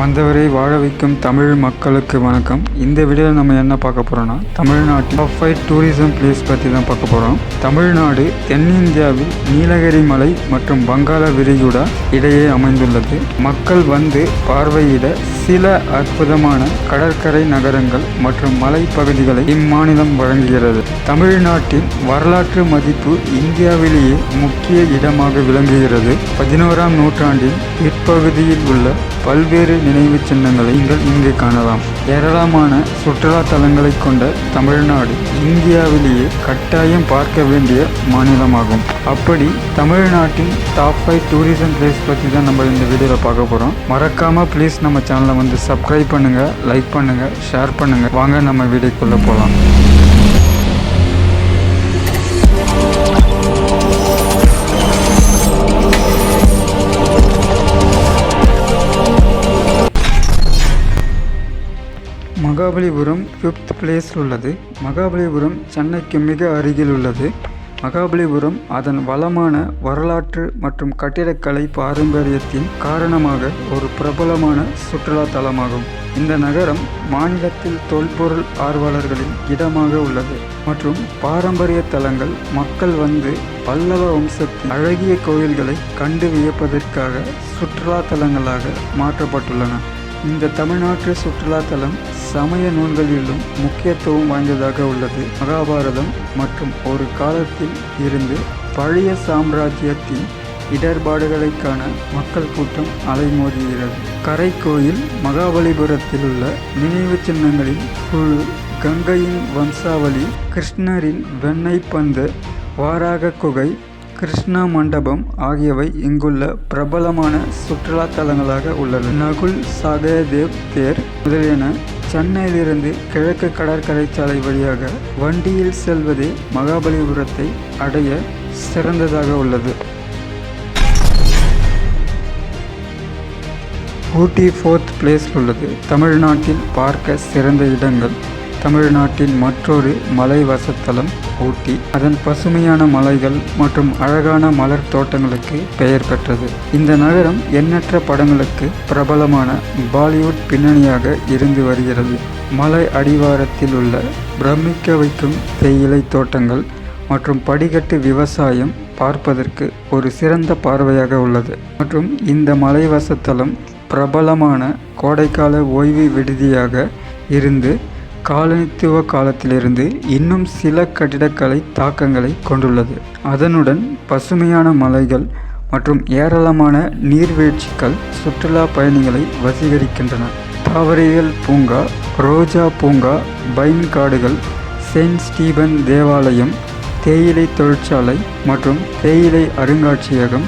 வந்தவரை வாழ வைக்கும் தமிழ் மக்களுக்கு வணக்கம். இந்த வீடியோவில் நம்ம என்ன பார்க்க போகிறோம்னா தமிழ்நாட்டில் டாப் ஃபைவ் டூரிசம் பிளேஸ் பற்றி தான் பார்க்க போகிறோம் தமிழ்நாடு தென்னிந்தியாவில் நீலகிரி மலை மற்றும் வங்காள விரிகுடா இடையே அமைந்துள்ளது. மக்கள் வந்து பார்வையிட சில அற்புதமான கடற்கரை நகரங்கள் மற்றும் மலைப்பகுதிகளை இம்மாநிலம் வழங்குகிறது. தமிழ்நாட்டின் வரலாற்று மதிப்பு இந்தியாவிலேயே முக்கிய இடமாக விளங்குகிறது. பதினோராம் நூற்றாண்டின் பிற்பகுதியில் உள்ள பல்வேறு நினைவுச் சின்னங்களை நீங்கள் இங்கு காணலாம். ஏராளமான சுற்றுலா தலங்களை கொண்ட தமிழ்நாடு இந்தியாவிலேயே கட்டாயம் பார்க்க வேண்டிய மாநிலமாகும். அப்படி தமிழ்நாட்டின் டாப் ஃபைவ் டூரிசம் பிளேஸ் பற்றி தான் நம்ம இந்த வீடியோவில் பார்க்க போகிறோம் மறக்காமல் ப்ளீஸ் நம்ம சேனலை வந்து சப்ஸ்கிரைப் பண்ணுங்கள் லைக் பண்ணுங்கள் ஷேர் பண்ணுங்கள் வாங்க நம்ம வீடியோக்குள்ளே போகலாம் மகாபலிபுரம் ஃபிஃப்த் பிளேஸில் உள்ளது. மகாபலிபுரம் சென்னைக்கு மிக அருகில் உள்ளது. மகாபலிபுரம் அதன் வளமான வரலாற்று மற்றும் கட்டிடக்கலை பாரம்பரியத்தின் காரணமாக ஒரு பிரபலமான சுற்றுலா தலமாகும். இந்த நகரம் மாநிலத்தில் தொல்பொருள் ஆர்வலர்களின் இடமாக உள்ளது மற்றும் பாரம்பரிய தலங்கள் மக்கள் வந்து பல்லவ வம்சத்தின் அழகிய கோயில்களை கண்டு வியப்பதற்காக சுற்றுலா தலங்களாக மாற்றப்பட்டுள்ளன. இந்த தமிழ்நாட்டு சுற்றுலாத்தலம் சமய நூல்களிலும் முக்கியத்துவம் வாய்ந்ததாக உள்ளது. மகாபாரதம் மற்றும் ஒரு காலத்தில் இருந்து பழைய சாம்ராஜ்யத்தின் இடர்பாடுகளை காண மக்கள் கூட்டம் அலைமோதுகிறது. கரைக்கோயில் மகாபலிபுரத்தில் உள்ள நினைவு சின்னங்களின் குழு கங்கையின் வம்சாவளி கிருஷ்ணரின் வெண்ணை பந்து வாராக குகை கிருஷ்ணா மண்டபம் ஆகியவை இங்குள்ள பிரபலமான சுற்றுலா தலங்களாக உள்ளன. நகுல் சகதேவ் தேர் முதலியன சென்னையிலிருந்து கிழக்கு கடற்கரை சாலை வழியாக வண்டியில் செல்வதே மகாபலிபுரத்தை அடைய சிறந்ததாக உள்ளது. ஊட்டி ஃபோர்த் பிளேஸில் உள்ளது. தமிழ்நாட்டில் பார்க்க சிறந்த இடங்கள் தமிழ்நாட்டின் மற்றொரு மலை வசத்தலம் ஊட்டி. அதன் பசுமையான மலைகள் மற்றும் அழகான மலர் தோட்டங்களுக்கு பெயர் பெற்றது. இந்த நகரம் எண்ணற்ற படங்களுக்கு பிரபலமான பாலிவுட் பின்னணியாக இருந்து வருகிறது. மலை அடிவாரத்தில் உள்ள பிரமிக்க வைக்கும் தேயிலை தோட்டங்கள் மற்றும் படிக்கட்டு விவசாயம் பார்ப்பதற்கு ஒரு சிறந்த பார்வையாக உள்ளது. மற்றும் இந்த மலைவசத்தலம் பிரபலமான கோடைக்கால ஓய்வு விடுதியாக இருந்து காலனித்துவ காலத்திலிருந்து இன்னும் சில கட்டிடக்கலை தாக்கங்களை கொண்டுள்ளது. அதனுடன் பசுமையான மலைகள் மற்றும் ஏராளமான நீர்வீழ்ச்சிகள் சுற்றுலா பயணிகளை வசீகரிக்கின்றன. தாவரியல் பூங்கா ரோஜா பூங்கா பைன் காடுகள் செயின்ட் ஸ்டீபன் தேவாலயம் தேயிலை தொழிற்சாலை மற்றும் தேயிலை அருங்காட்சியகம்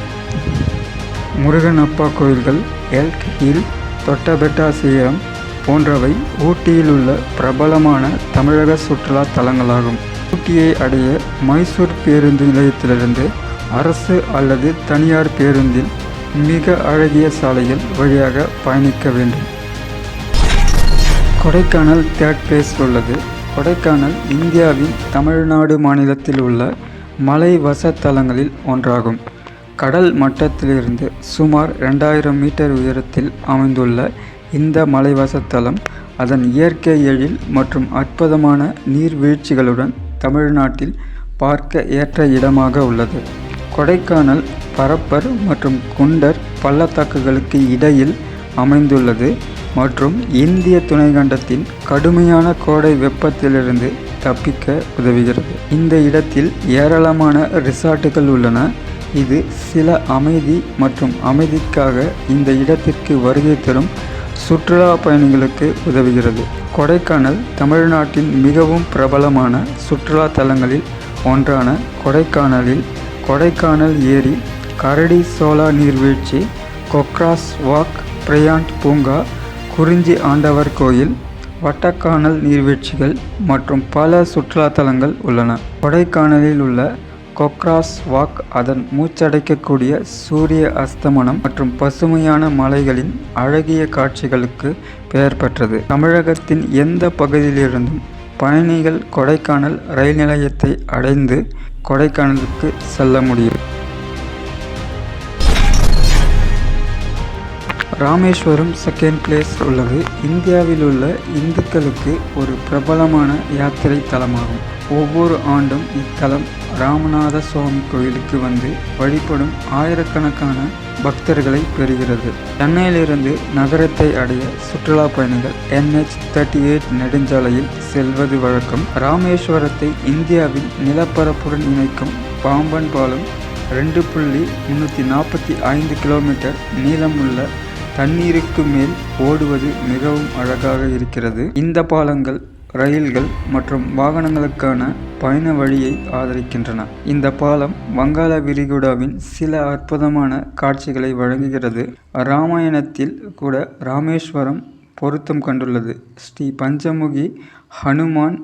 முருகனப்பா கோயில்கள் எல்க் ஹில் தொட்டபெட்டா சீரம் போன்றவை ஊட்டியில் உள்ள பிரபலமான தமிழக சுற்றுலா தலங்களாகும். ஊட்டியை அடைய மைசூர் பேருந்து நிலையத்திலிருந்து அரசு அல்லது தனியார் பேருந்தில் மிக அழகிய சாலைகள் வழியாக பயணிக்க வேண்டும். கொடைக்கானல் தேர்ட் பிளேஸ் உள்ளது. கொடைக்கானல் இந்தியாவின் தமிழ்நாடு மாநிலத்தில் உள்ள மலை வசத்தலங்களில் ஒன்றாகும். கடல் மட்டத்திலிருந்து சுமார் ரெண்டாயிரம் மீட்டர் உயரத்தில் அமைந்துள்ள இந்த மலைவாசத்தலம் அதன் இயற்கை எழில் மற்றும் அற்புதமான நீர்வீழ்ச்சிகளுடன் தமிழ்நாட்டில் பார்க்க ஏற்ற இடமாக உள்ளது. கொடைக்கானல் பரப்பர் மற்றும் குண்டர் பள்ளத்தாக்குகளுக்கு இடையில் அமைந்துள்ளது மற்றும் இந்திய துணைக்கண்டத்தின் கடுமையான கோடை வெப்பத்திலிருந்து தப்பிக்க உதவுகிறது. இந்த இடத்தில் ஏராளமான ரிசார்ட்டுகள் உள்ளன. இது சில அமைதி மற்றும் அமைதிக்காக இந்த இடத்திற்கு வருகை தரும் சுற்றுலா பயணிகளுக்கு உதவுகிறது. கொடைக்கானல் தமிழ்நாட்டின் மிகவும் பிரபலமான சுற்றுலா தலங்களில் ஒன்றான கொடைக்கானலில் கொடைக்கானல் ஏரி கரடி சோலா நீர்வீழ்ச்சி கொக்ராஸ் வாக் பிரயாண்ட் பூங்கா குறிஞ்சி ஆண்டவர் கோயில் வட்டக்கானல் நீர்வீழ்ச்சிகள் மற்றும் பல சுற்றுலா தலங்கள் உள்ளன. கொடைக்கானலில் உள்ள கொக்ராஸ் வாக் அதன் மூச்சடைக்கக்கூடிய சூரிய அஸ்தமனம் மற்றும் பசுமையான மலைகளின் அழகிய காட்சிகளுக்கு பெயர் பெற்றது. தமிழகத்தின் எந்த பகுதியிலிருந்தும் பயணிகள் கொடைக்கானல் ரயில் நிலையத்தை அடைந்து கொடைக்கானலுக்கு செல்ல முடியும். ராமேஸ்வரம் செகண்ட் பிளேஸ் உள்ளது. இந்தியாவில் உள்ள இந்துக்களுக்கு ஒரு பிரபலமான யாத்திரை தலமாகும். ஒவ்வொரு ஆண்டும் இத்தலம் ராமநாத சுவாமி கோயிலுக்கு வந்து வழிபடும் ஆயிரக்கணக்கான பக்தர்களை பெறுகிறது. சென்னையிலிருந்து நகரத்தை அடைய சுற்றுலா பயணிகள் என்ஹெச் தேர்ட்டி எயிட் நெடுஞ்சாலையில் செல்வது வழக்கம். ராமேஸ்வரத்தை இந்தியாவின் நிலப்பரப்புடன் இணைக்கும் பாம்பன் பாலம் ரெண்டு புள்ளி முன்னூற்றி நாற்பத்தி ஐந்து கிலோமீட்டர் நீளமுள்ள தண்ணீருக்கு மேல் ஓடுவது மிகவும் அழகாக இருக்கிறது. இந்த பாலங்கள் ரயில்கள் மற்றும் வாகனங்களுக்கான பயண வழியை ஆதரிக்கின்றன. இந்த பாலம் வங்காள விரிகுடாவின் சில அற்புதமான காட்சிகளை வழங்குகிறது. ராமாயணத்தில் கூட ராமேஸ்வரம் பொருத்தம் கண்டுள்ளது. ஸ்ரீ பஞ்சமுகி ஹனுமான்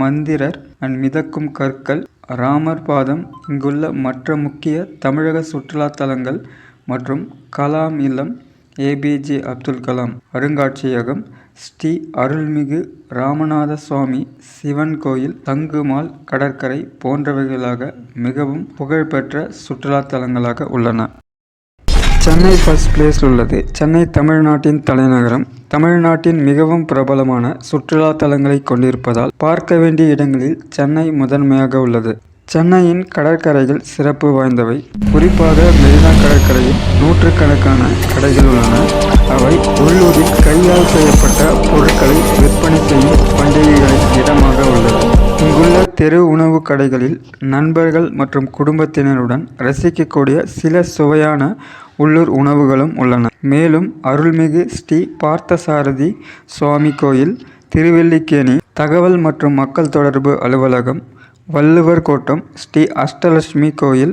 மந்திரர் அண்ட் மிதக்கும் கற்கள் ராமர் பாதம் இங்குள்ள மற்ற முக்கிய தமிழக சுற்றுலா தலங்கள் மற்றும் கலாம் இல்லம் ஏபிஜே அப்துல் கலாம் அருங்காட்சியகம் ஸ்ரீ அருள்மிகு ராமநாத சுவாமி சிவன் கோயில் தங்குமால் கடற்கரை போன்றவைகளாக மிகவும் புகழ்பெற்ற சுற்றுலாத்தலங்களாக உள்ளன. சென்னை ஃபர்ஸ்ட் பிளேஸ் உள்ளது. சென்னை தமிழ்நாட்டின் தலைநகரம். தமிழ்நாட்டின் மிகவும் பிரபலமான சுற்றுலா தலங்களை கொண்டிருப்பதால் பார்க்க வேண்டிய இடங்களில் சென்னை முதன்மையாக உள்ளது. சென்னையின் கடற்கரைகள் சிறப்பு வாய்ந்தவை. குறிப்பாக மெரினா கடற்கரையில் நூற்றுக்கணக்கான கடைகள் உள்ளன. அவை உள்ளூரில் கையால் செய்யப்பட்ட பொருட்களை விற்பனை செய்யும் பண்டிகைகளின் இடமாக உள்ளது. இங்குள்ள தெரு உணவு கடைகளில் நண்பர்கள் மற்றும் குடும்பத்தினருடன் ரசிக்கக்கூடிய சில சுவையான உள்ளூர் உணவுகளும் உள்ளன. மேலும் அருள்மிகு ஸ்ரீ பார்த்தசாரதி சுவாமி கோயில் திருவெல்லிக்கேணி தகவல் மற்றும் மக்கள் தொடர்பு அலுவலகம் வள்ளுவர் கோட்டம் ஸ்ரீ அஷ்டலட்சுமி கோயில்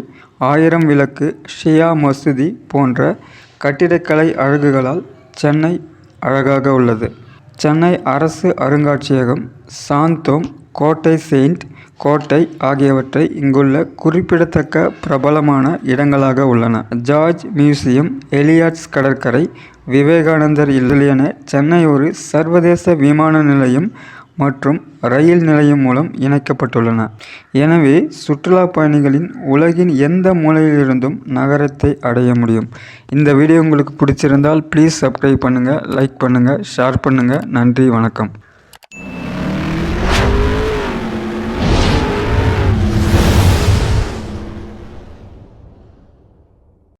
ஆயிரம் விளக்கு ஷியா மசூதி போன்ற கட்டிடக்கலை அழகுகளால் சென்னை அழகாக உள்ளது. சென்னை அரசு அருங்காட்சியகம் சாந்தோம் கோட்டை செயின்ட் கோட்டை ஆகியவற்றை இங்குள்ள குறிப்பிடத்தக்க பிரபலமான இடங்களாக உள்ளன. ஜார்ஜ் மியூசியம் எலியாட்ஸ் கடற்கரை விவேகானந்தர் இல்லல் என சென்னை ஒரு சர்வதேச விமான நிலையம் மற்றும் ரயில் நிலையம் மூலம் இணைக்கப்பட்டுள்ளன. எனவே சுற்றுலா பயணிகளின் உலகின் எந்த மூலையிலிருந்தும் நகரத்தை அடைய முடியும். இந்த வீடியோ உங்களுக்கு பிடிச்சிருந்தால் ப்ளீஸ் சப்ஸ்கிரைப் பண்ணுங்கள் லைக் பண்ணுங்கள் ஷேர் பண்ணுங்கள் நன்றி வணக்கம்.